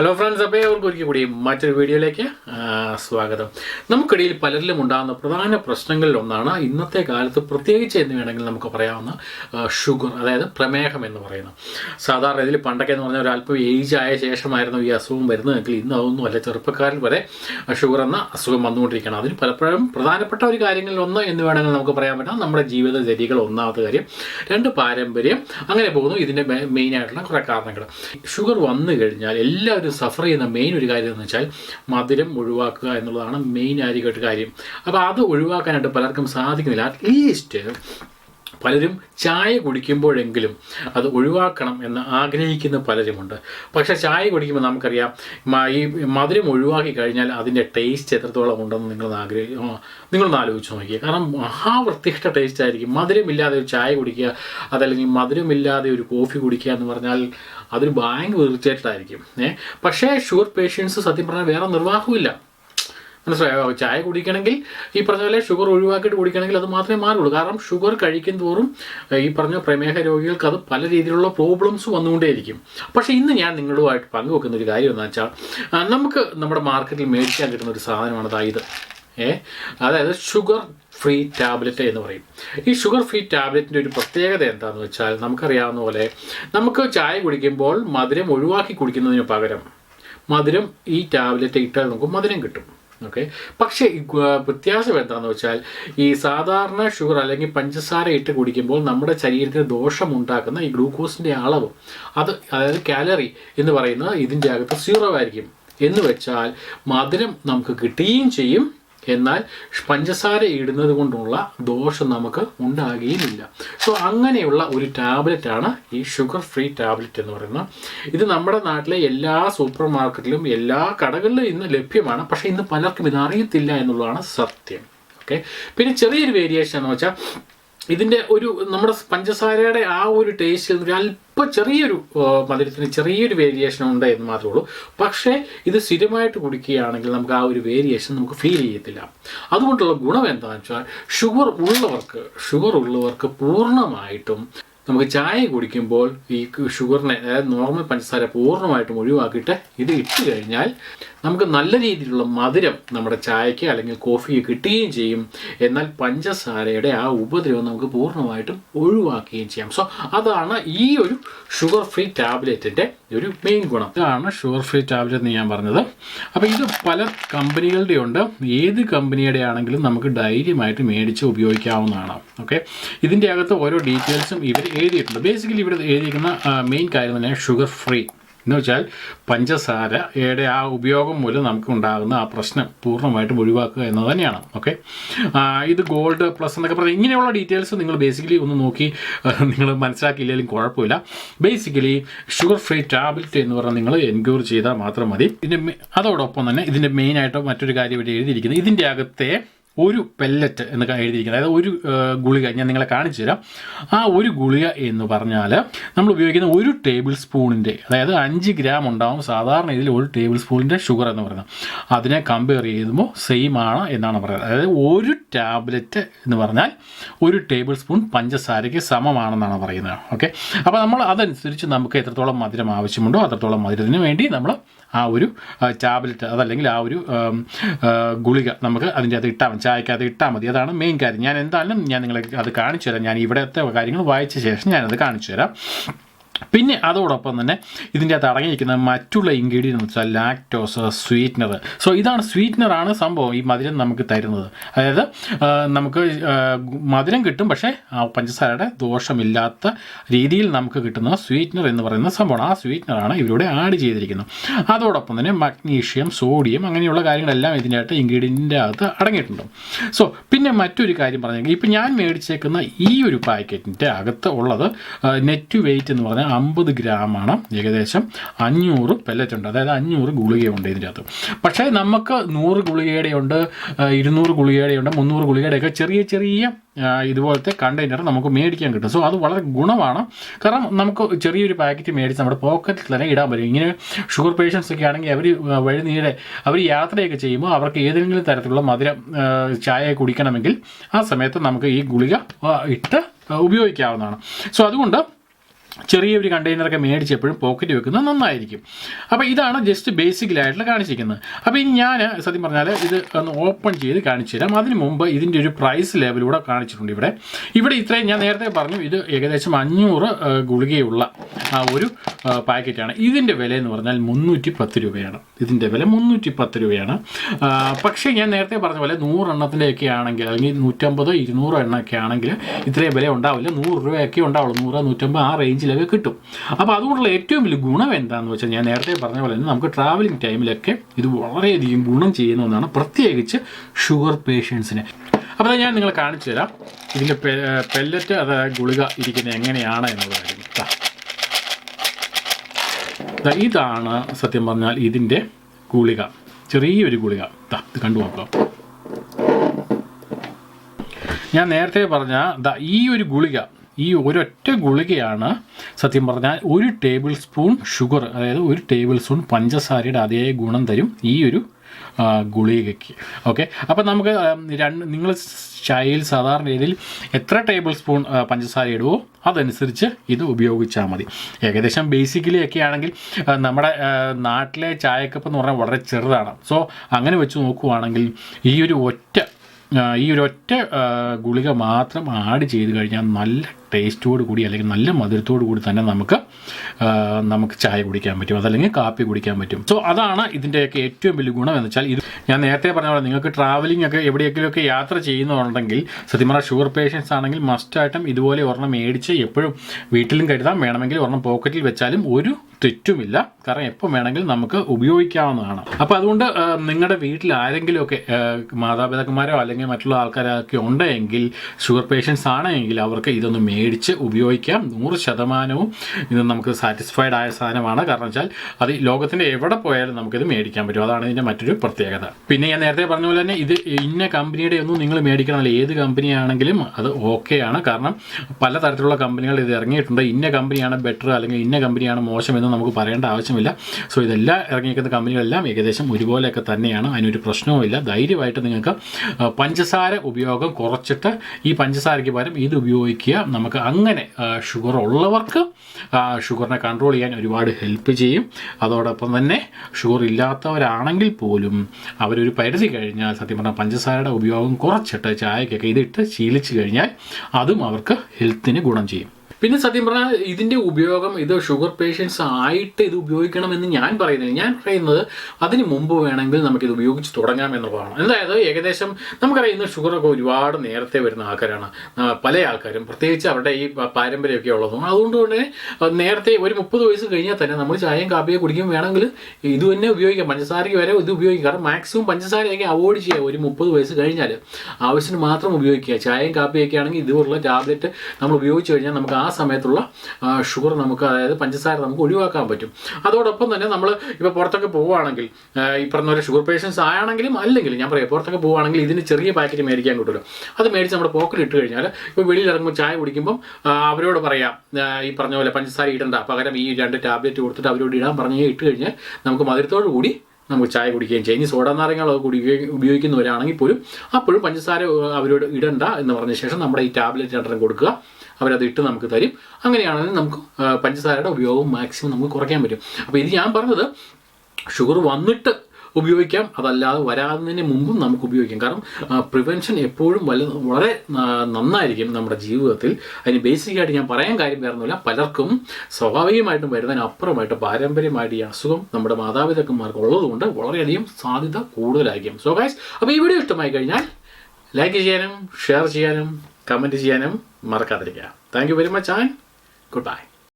Hello friends അപ്പോൾ അവർക്ക് ഒരിക്കൽ കൂടി മറ്റൊരു വീഡിയോയിലേക്ക് സ്വാഗതം. നമുക്കിടയിൽ പലരിലും ഉണ്ടാകുന്ന പ്രധാന പ്രശ്നങ്ങളിൽ ഒന്നാണ് ഇന്നത്തെ കാലത്ത് പ്രത്യേകിച്ച് എന്ന് വേണമെങ്കിൽ നമുക്ക് പറയാവുന്ന ഷുഗർ അതായത് പ്രമേഹം എന്ന് പറയുന്നത്. സാധാരണ ഇതിൽ പണ്ടൊക്കെ എന്ന് പറഞ്ഞാൽ ഒരല്പം ഏജ് ആയ ശേഷമായിരുന്നു ഈ അസുഖം വരുന്നതെങ്കിൽ ഇന്ന് അതൊന്നും അല്ല. ചെറുപ്പക്കാരിൽ വരെ ഷുഗർ എന്ന അസുഖം വന്നുകൊണ്ടിരിക്കുകയാണ്. അതിന് പലപ്പോഴും പ്രധാനപ്പെട്ട ഒരു കാര്യങ്ങളിൽ ഒന്ന് എന്ന് വേണമെങ്കിൽ നമുക്ക് പറയാൻ പറ്റാം. നമ്മുടെ ജീവിതചര്യകൾ ഒന്നാമത്തെ കാര്യം. രണ്ട് പാരമ്പര്യം. അങ്ങനെ പോകുന്നു. ഇതിന്റെ മെയിൻ ആയിട്ടുള്ള കുറേ കാരണങ്ങൾ. ഷുഗർ വന്നു കഴിഞ്ഞാൽ എല്ലാവരും സഫർ ചെയ്യുന്ന മെയിൻ ഒരു കാര്യം എന്ന് വെച്ചാൽ മധുരം ഒഴിവാക്കുക എന്നുള്ളതാണ് മെയിൻ ആയിരിക്കും കാര്യം. അപ്പോൾ അത് ഒഴിവാക്കാനായിട്ട് പലർക്കും സാധിക്കുന്നില്ല. അറ്റ്ലീസ്റ്റ് പലരും ചായ കുടിക്കുമ്പോഴെങ്കിലും അത് ഒഴിവാക്കണം എന്ന് ആഗ്രഹിക്കുന്ന പലരുമുണ്ട്. പക്ഷേ ചായ കുടിക്കുമ്പോൾ നമുക്കറിയാം ഈ മധുരം ഒഴിവാക്കി കഴിഞ്ഞാൽ അതിന്റെ ടേസ്റ്റ് എത്രത്തോളം ഉണ്ടെന്ന് നിങ്ങളൊന്ന് ആഗ്രഹി ആ, നിങ്ങളൊന്ന് ആലോചിച്ച് നോക്കിയ. കാരണം മഹാവൃത്തിഷ്ട ടേസ്റ്റ് ആയിരിക്കും. മധുരമില്ലാതെ ഒരു ചായ കുടിക്കുക അതല്ലെങ്കിൽ മധുരമില്ലാതെ ഒരു കോഫി കുടിക്കുക എന്ന് പറഞ്ഞാൽ അതൊരു ഭയങ്കര തീർച്ചയായിട്ടായിരിക്കും ഏഹ് പക്ഷേ ഷുഗർ പേഷ്യൻസ് സത്യം പറഞ്ഞാൽ വേറെ നിർവാഹമില്ല മനസ്സിലായോ? ചായ കുടിക്കണമെങ്കിൽ ഈ പറഞ്ഞ പോലെ ഷുഗർ ഒഴിവാക്കിയിട്ട് കുടിക്കണമെങ്കിൽ അത് മാത്രമേ മാറുള്ളൂ. കാരണം ഷുഗർ കഴിക്കും തോറും ഈ പറഞ്ഞ പ്രമേഹ രോഗികൾക്ക് അത് പല രീതിയിലുള്ള പ്രോബ്ലംസ് വന്നുകൊണ്ടേയിരിക്കും. പക്ഷേ ഇന്ന് ഞാൻ നിങ്ങളുമായിട്ട് പങ്കുവെക്കുന്ന ഒരു കാര്യം എന്താ വെച്ചാൽ നമുക്ക് നമ്മുടെ മാർക്കറ്റിൽ മേടിക്കാൻ കിട്ടുന്ന ഒരു സാധനമാണ് അതായത് ഏ അതായത് ഷുഗർ ഫ്രീ ടാബ്ലറ്റ് എന്ന് പറയും. ഈ ഷുഗർ ഫ്രീ ടാബ്ലറ്റിന്റെ ഒരു പ്രത്യേകത എന്താണെന്ന് വെച്ചാൽ നമുക്കറിയാവുന്ന പോലെ നമുക്ക് ചായ കുടിക്കുമ്പോൾ മധുരം ഒഴിവാക്കി കുടിക്കുന്നതിന് പകരം മധുരം ഈ ടാബ്ലറ്റ് ഇട്ടാൽ നമുക്ക് മധുരം കിട്ടും. ഓക്കെ പക്ഷേ വ്യത്യാസം എന്താണെന്ന് വെച്ചാൽ ഈ സാധാരണ ഷുഗർ അല്ലെങ്കിൽ പഞ്ചസാര ഇട്ട് കുടിക്കുമ്പോൾ നമ്മുടെ ശരീരത്തിന് ദോഷമുണ്ടാക്കുന്ന ഈ ഗ്ലൂക്കോസിന്റെ അളവ് അത് അതായത് കാലറി എന്ന് പറയുന്നത് ഇതിന്റെ അകത്ത് സീറോ ആയിരിക്കും. എന്ന് വെച്ചാൽ മധുരം നമുക്ക് കിട്ടുകയും ചെയ്യും. എന്നാൽ പഞ്ചസാര ഇടുന്നത് കൊണ്ടുള്ള ദോഷം നമുക്ക് ഉണ്ടാകുകയുമില്ല. സോ അങ്ങനെയുള്ള ഒരു ടാബ്ലറ്റാണ് ഈ ഷുഗർ ഫ്രീ ടാബ്ലറ്റ് എന്ന് പറയുന്നത്. ഇത് നമ്മുടെ നാട്ടിലെ എല്ലാ സൂപ്പർ മാർക്കറ്റിലും എല്ലാ കടകളിലും ഇന്ന് ലഭ്യമാണ്. പക്ഷേ ഇന്ന് പലർക്കും ഇത് അറിയത്തില്ല എന്നുള്ളതാണ് സത്യം. ഓക്കെ പിന്നെ ചെറിയൊരു വേരിയേഷൻ എന്ന് വെച്ചാൽ ഇതിന്റെ ഒരു നമ്മുടെ പഞ്ചസാരയുടെ ആ ഒരു ടേസ്റ്റ് ഒരു അല്പം ചെറിയൊരു മധുരത്തിന് ചെറിയൊരു വേരിയേഷൻ ഉണ്ട് എന്ന് മാത്രമേ ഉള്ളൂ. പക്ഷേ ഇത് സ്ഥിരമായിട്ട് കുടിക്കുകയാണെങ്കിൽ നമുക്ക് ആ ഒരു വേരിയേഷൻ നമുക്ക് ഫീൽ ചെയ്യത്തില്ല. അതുകൊണ്ടുള്ള ഗുണം എന്താണെന്ന് വെച്ചാൽ ഷുഗർ ഉള്ളവർക്ക് ഷുഗർ ഉള്ളവർക്ക് പൂർണമായിട്ടും നമുക്ക് ചായ കുടിക്കുമ്പോൾ ഈ ഷുഗറിനെ അതായത് നോർമൽ പഞ്ചസാര പൂർണമായിട്ടും ഒഴിവാക്കിയിട്ട് ഇത് ഇട്ട് കഴിഞ്ഞാൽ നമുക്ക് നല്ല രീതിയിലുള്ള മധുരം നമ്മുടെ ചായക്ക് അല്ലെങ്കിൽ കോഫിക്ക് കിട്ടുകയും ചെയ്യും. എന്നാൽ പഞ്ചസാരയുടെ ആ ഉപദ്രവം നമുക്ക് പൂർണമായിട്ടും ഒഴിവാക്കുകയും ചെയ്യാം. സോ അതാണ് ഈ ഒരു ഷുഗർ ഫ്രീ ടാബ്ലറ്റിന്റെ ഒരു മെയിൻ ഗുണം. ഇതാണ് ഷുഗർ ഫ്രീ ടാബ്ലറ്റ് എന്ന് ഞാൻ പറഞ്ഞത്. അപ്പോൾ ഇത് പല കമ്പനികളുടെ ഉണ്ട്. ഏത് കമ്പനിയുടെ ആണെങ്കിലും നമുക്ക് ധൈര്യമായിട്ട് മേടിച്ച് ഉപയോഗിക്കാവുന്നതാണ്. ഓക്കെ ഇതിന്റെ അകത്ത് ഓരോ ഡീറ്റെയിൽസും ഇവർ എഴുതിയിട്ടുണ്ട്. ബേസിക്കലി ഇവിടെ എഴുതിയിരിക്കുന്ന മെയിൻ കാര്യം തന്നെ ഷുഗർ ഫ്രീ എന്ന് വെച്ചാൽ പഞ്ചസാരയുടെ ആ ഉപയോഗം മൂലം നമുക്ക് ഉണ്ടാകുന്ന ആ പ്രശ്നം പൂർണമായിട്ടും ഒഴിവാക്കുക എന്നത് തന്നെയാണ്. ഓക്കെ ഇത് ഗോൾഡ് പ്ലസ് എന്നൊക്കെ പറഞ്ഞാൽ ഇങ്ങനെയുള്ള ഡീറ്റെയിൽസ് നിങ്ങൾ ബേസിക്കലി ഒന്ന് നോക്കി നിങ്ങൾ മനസ്സിലാക്കിയില്ലെങ്കിലും കുഴപ്പമില്ല. ബേസിക്കലി ഷുഗർ ഫ്രീ ടാബ്ലറ്റ് എന്ന് പറഞ്ഞാൽ നിങ്ങൾ എൻക്വയറി ചെയ്താൽ മാത്രം മതി. ഇതിന്റെ അതോടൊപ്പം തന്നെ ഇതിന്റെ മെയിനായിട്ട് മറ്റൊരു കാര്യം ഇവിടെ എഴുതിയിരിക്കുന്നത്. ഇതിന്റെ അകത്തെ ഒരു പെല്ലറ്റ് എന്നൊക്കെ എഴുതിയിരിക്കുന്നത്. അതായത് ഒരു ഗുളിക ഞാൻ നിങ്ങളെ കാണിച്ചു തരാം. ആ ഒരു ഗുളിക എന്ന് പറഞ്ഞാൽ നമ്മൾ ഉപയോഗിക്കുന്ന ഒരു ടേബിൾ സ്പൂണിന്റെ അതായത് അഞ്ച് ഗ്രാം ഉണ്ടാവും സാധാരണ ഇതിൽ ഒരു ടേബിൾ സ്പൂണിന്റെ ഷുഗർ എന്ന് പറയുന്നത്. അതിനെ കമ്പയർ ചെയ്യുമ്പോൾ സെയിം ആണ് എന്നാണ് പറയുന്നത്. അതായത് ഒരു ടാബ്ലറ്റ് എന്ന് പറഞ്ഞാൽ ഒരു ടേബിൾ സ്പൂൺ പഞ്ചസാരയ്ക്ക് സമമാണെന്നാണ് പറയുന്നത്. ഓക്കെ അപ്പോൾ നമ്മൾ അതനുസരിച്ച് നമുക്ക് എത്രത്തോളം മധുരം ആവശ്യമുണ്ടോ അത്രത്തോളം മധുരത്തിന് വേണ്ടി നമ്മൾ ആ ഒരു ടാബ്ലറ്റ് അതല്ലെങ്കിൽ ആ ഒരു ഗുളിക നമുക്ക് അതിന്റെ അത് ഇട്ടാൽ ചായക്കകത്ത് ഇട്ടാൽ മതി. അതാണ് മെയിൻ കാര്യം. ഞാൻ എന്തായാലും ഞാൻ നിങ്ങളെ അത് കാണിച്ചു തരാം ഞാൻ ഇവിടുത്തെ കാര്യങ്ങൾ വായിച്ച ശേഷം ഞാനത് കാണിച്ചു തരാം പിന്നെ അതോടൊപ്പം തന്നെ ഇതിന്റെ അകത്ത് അടങ്ങിയിരിക്കുന്ന മറ്റുള്ള ഇൻഗ്രീഡിയൻ എന്ന് വെച്ചാൽ ലാക്ടോസ് സ്വീറ്റ്നർ സോ ഇതാണ് സ്വീറ്റ്നറാണ് സംഭവം ഈ മധുരം നമുക്ക് തരുന്നത്. അതായത് നമുക്ക് മധുരം കിട്ടും പക്ഷേ പഞ്ചസാരയുടെ ദോഷമില്ലാത്ത രീതിയിൽ നമുക്ക് കിട്ടുന്ന സ്വീറ്റ്നർ എന്ന് പറയുന്ന സംഭവമാണ്. ആ സ്വീറ്റ്നറാണ് ഇവരുടെ ആഡ് ചെയ്തിരിക്കുന്നത്. അതോടൊപ്പം തന്നെ മഗ്നീഷ്യം സോഡിയം അങ്ങനെയുള്ള കാര്യങ്ങളെല്ലാം ഇതിന്റെ അകത്ത് ഇൻഗ്രീഡിയന്റിന്റെ അകത്ത് അടങ്ങിയിട്ടുണ്ട്. സോ പിന്നെ മറ്റൊരു കാര്യം പറഞ്ഞെങ്കിൽ ഇപ്പം ഞാൻ മേടിച്ചേക്കുന്ന ഈ ഒരു പാക്കറ്റിന്റെ അകത്ത് ഉള്ളത് നെറ്റ് വെയിറ്റ് എന്ന് പറഞ്ഞാൽ അമ്പത് ഗ്രാമാണ് ഏകദേശം അഞ്ഞൂറ് പെല്ലറ്റ് ഉണ്ട്. അതായത് അഞ്ഞൂറ് ഗുളികയുണ്ട് ഇതിന്റെ അകത്ത് പക്ഷേ നമുക്ക് നൂറ് ഗുളികയുടെ ഉണ്ട് ആ, ഇരുന്നൂറ് ഗുളികയുടെ ഉണ്ട് മുന്നൂറ് ഗുളികയുടെയൊക്കെ ചെറിയ ചെറിയ ഇതുപോലത്തെ കണ്ടെയ്നർ നമുക്ക് മേടിക്കാൻ കിട്ടും. സോ അത് വളരെ ഗുണമാണ്. കാരണം നമുക്ക് ചെറിയൊരു പാക്കറ്റ് മേടിച്ച് നമ്മുടെ പോക്കറ്റിൽ തന്നെ ഇടാൻ പറ്റും. ഇങ്ങനെ ഷുഗർ പേഷ്യൻസ് ഒക്കെ ആണെങ്കിൽ അവർ വഴി നീടെ അവർ യാത്രയൊക്കെ ചെയ്യുമ്പോൾ അവർക്ക് ഏതെങ്കിലും തരത്തിലുള്ള മധുരം ചായ കുടിക്കണമെങ്കിൽ ആ സമയത്ത് നമുക്ക് ഈ ഗുളിക ഇട്ട് ഉപയോഗിക്കാവുന്നതാണ്. സോ അതുകൊണ്ട് ചെറിയൊരു കണ്ടെയ്നറൊക്കെ മേടിച്ച് എപ്പോഴും പോക്കറ്റ് വെക്കുന്നത് നന്നായിരിക്കും. അപ്പോൾ ഇതാണ് ജസ്റ്റ് ബേസിക്കലായിട്ടുള്ള കാണിച്ചിരിക്കുന്നത്. അപ്പോൾ ഇനി ഞാൻ സത്യം പറഞ്ഞാൽ ഇത് ഒന്ന് ഓപ്പൺ ചെയ്ത് കാണിച്ചു തരാം. അതിന് മുമ്പ് ഇതിന്റെ ഒരു പ്രൈസ് ലെവലൂടെ കാണിച്ചിട്ടുണ്ട് ഇവിടെ. ഇവിടെ ഇത്രയും ഞാൻ നേരത്തെ പറഞ്ഞു ഇത് ഏകദേശം അഞ്ഞൂറ് ഗുളികയുള്ള ആ ഒരു പാക്കറ്റാണ്. ഇതിന്റെ വില എന്ന് പറഞ്ഞാൽ മുന്നൂറ്റി പത്ത് രൂപയാണ്. ഇതിന്റെ വില മുന്നൂറ്റി പത്ത് രൂപയാണ് പക്ഷേ ഞാൻ നേരത്തെ പറഞ്ഞ പോലെ നൂറെണ്ണത്തിന്റെയൊക്കെ ആണെങ്കിൽ അല്ലെങ്കിൽ നൂറ്റമ്പത് ഇരുന്നൂറ് എണ്ണമൊക്കെ ആണെങ്കിൽ ഇത്രയും വില ഉണ്ടാവില്ല. നൂറ് രൂപയൊക്കെ ഉണ്ടാവുള്ളൂ. നൂറ് നൂറ്റമ്പത് ആ റേഞ്ചിലൊക്കെ കിട്ടും. അപ്പോൾ അതുകൊണ്ടുള്ള ഏറ്റവും വലിയ ഗുണം എന്താണെന്ന് വെച്ചാൽ ഞാൻ നേരത്തെ പറഞ്ഞ പോലെ തന്നെ നമുക്ക് ട്രാവലിംഗ് ടൈമിലൊക്കെ ഇത് വളരെയധികം ഗുണം ചെയ്യുന്ന ഒന്നാണ് പ്രത്യേകിച്ച് ഷുഗർ പേഷ്യൻസിന് അപ്പോൾ ഞാൻ നിങ്ങളെ കാണിച്ചു തരാം. ഇതിന്റെ പെല്ലറ്റ് അതായത് ഗുളിക ഇരിക്കുന്നത് എങ്ങനെയാണ് എന്നുള്ള കാര്യം ഇതാണ് സത്യം പറഞ്ഞാൽ ഇതിന്റെ ഗുളിക. ചെറിയൊരു ഗുളിക. ദാ ഇത് കണ്ടു നോക്കാം. ഞാൻ നേരത്തെ പറഞ്ഞ ദാ ഈ ഒരു ഗുളിക ഈ ഒരൊറ്റ ഗുളികയാണ്. സത്യം പറഞ്ഞാൽ ഒരു ടേബിൾ സ്പൂൺ ഷുഗർ അതായത് ഒരു ടേബിൾ സ്പൂൺ പഞ്ചസാരയുടെ അതേ ഗുണം തരും ഈ ഒരു ഗുളികയ്ക്ക്. ഓക്കെ അപ്പം നമുക്ക് രണ്ട് നിങ്ങൾ ചായയിൽ സാധാരണ രീതിയിൽ എത്ര ടേബിൾ സ്പൂൺ പഞ്ചസാര ഇടുവോ? അതനുസരിച്ച് ഇത് ഉപയോഗിച്ചാൽ മതി. ഏകദേശം ബേസിക്കലി ഒക്കെ ആണെങ്കിൽ നമ്മുടെ നാട്ടിലെ ചായക്കപ്പ് എന്ന് പറഞ്ഞാൽ വളരെ ചെറുതാണ്. സോ അങ്ങനെ വെച്ച് നോക്കുവാണെങ്കിൽ ഈ ഒരു ഒറ്റ ഈ ഒരു ഒറ്റ ഗുളിക മാത്രം ആഡ് ചെയ്ത് കഴിഞ്ഞാൽ നല്ല ടേസ്റ്റോട് കൂടി അല്ലെങ്കിൽ നല്ല മധുരത്തോടു കൂടി തന്നെ നമുക്ക് നമുക്ക് ചായ കുടിക്കാൻ പറ്റും. അതല്ലെങ്കിൽ കാപ്പി കുടിക്കാൻ പറ്റും. സോ അതാണ് ഇതിന്റെയൊക്കെ ഏറ്റവും വലിയ ഗുണം എന്ന് വെച്ചാൽ ഇത് ഞാൻ നേരത്തെ പറഞ്ഞ പോലെ നിങ്ങൾക്ക് ട്രാവലിംഗ് ഒക്കെ എവിടെയെങ്കിലുമൊക്കെ യാത്ര ചെയ്യുന്നുണ്ടെങ്കിൽ സത്യം പറഞ്ഞാൽ ഷുഗർ പേഷ്യൻസ് ആണെങ്കിൽ മസ്റ്റായിട്ടും ഇതുപോലെ ഒരെണ്ണം മേടിച്ച് എപ്പോഴും വീട്ടിലും കരുതാം. വേണമെങ്കിൽ ഒരെണ്ണം പോക്കറ്റിൽ വെച്ചാലും ഒരു തെറ്റുമില്ല. കാരണം എപ്പം വേണമെങ്കിലും നമുക്ക് ഉപയോഗിക്കാവുന്നതാണ്. അപ്പോൾ അതുകൊണ്ട് നിങ്ങളുടെ വീട്ടിൽ ആരെങ്കിലുമൊക്കെ മാതാപിതാക്കന്മാരോ അല്ലെങ്കിൽ മറ്റുള്ള ആൾക്കാരൊക്കെ ഉണ്ടെങ്കിൽ ഷുഗർ പേഷ്യൻസ് ആണെങ്കിൽ അവർക്ക് ഇതൊന്ന് മേടിച്ച് ഉപയോഗിക്കാം. നൂറ് ശതമാനവും ഇത് നമുക്ക് സാറ്റിസ്ഫൈഡ് ആയ സാധനമാണ്. കാരണം വെച്ചാൽ അത് ലോകത്തിന്റെ എവിടെ പോയാലും നമുക്കിത് മേടിക്കാൻ പറ്റും. അതാണ് ഇതിന്റെ മറ്റൊരു പ്രത്യേകത. പിന്നെ ഞാൻ നേരത്തെ പറഞ്ഞ പോലെ തന്നെ ഇത് ഇന്ന കമ്പനിയുടെ ഒന്നും നിങ്ങൾ മേടിക്കണമല്ലോ ഏത് കമ്പനിയാണെങ്കിലും അത് ഓക്കെയാണ് കാരണം പല തരത്തിലുള്ള കമ്പനികൾ ഇത് ഇറങ്ങിയിട്ടുണ്ട്. ഇന്ന കമ്പനിയാണ് ബെറ്റർ അല്ലെങ്കിൽ ഇന്ന കമ്പനിയാണ് മോശം എന്ന് നമുക്ക് പറയേണ്ട ആവശ്യമില്ല. സോ ഇതെല്ലാം ഇറങ്ങിയിരിക്കുന്ന കമ്പനികളെല്ലാം ഏകദേശം ഒരുപോലെയൊക്കെ തന്നെയാണ്. അതിനൊരു പ്രശ്നവുമില്ല ധൈര്യമായിട്ട് നിങ്ങൾക്ക് പഞ്ചസാര ഉപയോഗം കുറച്ചിട്ട് ഈ പഞ്ചസാരയ്ക്ക് പകരം ഇത് ഉപയോഗിക്കുക. നമുക്ക് അങ്ങനെ ഷുഗർ ഉള്ളവർക്ക് ഷുഗറിനെ കൺട്രോൾ ചെയ്യാൻ ഒരുപാട് ഹെൽപ്പ് ചെയ്യും. അതോടൊപ്പം തന്നെ ഷുഗർ ഇല്ലാത്തവരാണെങ്കിൽ പോലും അവരൊരു പരിധി കഴിഞ്ഞാൽ സത്യം പറഞ്ഞാൽ പഞ്ചസാരയുടെ ഉപയോഗം കുറച്ചിട്ട് ചായക്കൊക്കെ ഇതിട്ട് ശീലിച്ചു കഴിഞ്ഞാൽ അതും അവർക്ക് ഹെൽത്തിന് ഗുണം ചെയ്യും. പിന്നെ സത്യം പറഞ്ഞാൽ ഇതിന്റെ ഉപയോഗം ഇത് ഷുഗർ പേഷ്യൻസ് ആയിട്ട് ഇത് ഉപയോഗിക്കണമെന്ന് ഞാൻ പറയുന്നില്ല. ഞാൻ പറയുന്നത് അതിന് മുമ്പ് വേണമെങ്കിൽ നമുക്കിത് ഉപയോഗിച്ച് തുടങ്ങാം എന്നുള്ളതാണ്. അതായത് ഏകദേശം നമുക്കറിയാം ഇന്ന് ഷുഗറൊക്കെ ഒരുപാട് നേരത്തെ വരുന്ന ആൾക്കാരാണ്. പല ആൾക്കാരും. പ്രത്യേകിച്ച് അവരുടെ ഈ പാരമ്പര്യമൊക്കെ ഉള്ളതും. അതുകൊണ്ട് തന്നെ നേരത്തെ ഒരു മുപ്പത് വയസ്സ് കഴിഞ്ഞാൽ തന്നെ നമ്മൾ ചായയും കാപ്പിയും കുടിക്കും വേണമെങ്കിൽ ഇത് തന്നെ ഉപയോഗിക്കാം. പഞ്ചസാരയ്ക്ക് വരെ ഇത് ഉപയോഗിക്കാം. കാരണം മാക്സിമം പഞ്ചസാരയൊക്കെ അവോയ്ഡ് ചെയ്യുക. ഒരു മുപ്പത് വയസ്സ് കഴിഞ്ഞാൽ ആവശ്യത്തിന് മാത്രം ഉപയോഗിക്കുക. ചായയും കാപ്പിയൊക്കെ ആണെങ്കിൽ ഇതുപോലുള്ള ടാബ്ലറ്റ് നമ്മൾ ഉപയോഗിച്ച് കഴിഞ്ഞാൽ നമുക്ക് ആ സമയത്തുള്ള ഷുഗർ നമുക്ക് അതായത് പഞ്ചസാര നമുക്ക് ഒഴിവാക്കാൻ പറ്റും. അതോടൊപ്പം തന്നെ നമ്മൾ ഇപ്പോൾ പുറത്തൊക്കെ പോവുകയാണെങ്കിൽ ഈ പറഞ്ഞ പോലെ ഷുഗർ പേഷ്യൻസ് ആണെങ്കിലും അല്ലെങ്കിൽ ഞാൻ പറയാം പുറത്തൊക്കെ പോവുകയാണെങ്കിൽ ഇതിന് ചെറിയ പാക്കറ്റ് മേടിക്കാൻ കിട്ടുമല്ലോ. അത് മേടിച്ച് നമ്മുടെ പോക്കറ്റ് ഇട്ട് കഴിഞ്ഞാൽ ഇപ്പോൾ വെളിയിൽ ഇറങ്ങുമ്പോൾ ചായ കുടിക്കുമ്പം അവരോട് പറയാം ഈ പറഞ്ഞ പോലെ പഞ്ചസാര ഇടണ്ട. പകരം ഈ രണ്ട് ടാബ്ലറ്റ് കൊടുത്തിട്ട് അവരോട് ഇടാൻ പറഞ്ഞ് ഇട്ട് കഴിഞ്ഞാൽ നമുക്ക് മധുരത്തോടു കൂടി നമുക്ക് ചായ കുടിക്കുകയും ചൈനീസ് ഇനി സോഡ കുടിക്കുകയും ഉപയോഗിക്കുന്നവരാണെങ്കിൽ പോലും അപ്പോഴും പഞ്ചസാര അവരോട് ഇടണ്ട എന്ന് പറഞ്ഞ ശേഷം നമ്മുടെ ഈ ടാബ്ലറ്റ് രണ്ടെണ്ണം കൊടുക്കുക. അവരത് ഇട്ട് നമുക്ക് തരും. അങ്ങനെയാണെങ്കിൽ നമുക്ക് പഞ്ചസാരയുടെ ഉപയോഗം മാക്സിമം നമുക്ക് കുറയ്ക്കാൻ പറ്റും. അപ്പോൾ ഇത് ഞാൻ പറഞ്ഞത് ഷുഗർ വന്നിട്ട് ഉപയോഗിക്കാം. അതല്ലാതെ വരാതിന് മുമ്പും നമുക്ക് ഉപയോഗിക്കാം. കാരണം പ്രിവെൻഷൻ എപ്പോഴും വല വളരെ നന്നായിരിക്കും നമ്മുടെ ജീവിതത്തിൽ. അതിന് ബേസിക്കായിട്ട് ഞാൻ പറയാൻ കാര്യം വേറൊന്നുമില്ല. പലർക്കും സ്വാഭാവികമായിട്ടും വരുന്നതിനപ്പുറമായിട്ട് പാരമ്പര്യമായിട്ട് ഈ അസുഖം നമ്മുടെ മാതാപിതാക്കന്മാർക്ക് ഉള്ളതുകൊണ്ട് വളരെയധികം സാധ്യത കൂടുതലായിരിക്കും. സോ ഗൈസ് അപ്പോൾ ഈ വീഡിയോ ഇഷ്ടമായി കഴിഞ്ഞാൽ ലൈക്ക് ചെയ്യാനും ഷെയർ ചെയ്യാനും കമന്റ് ചെയ്യാനും മറക്കാതിരിക്കുക. Thank you very much and goodbye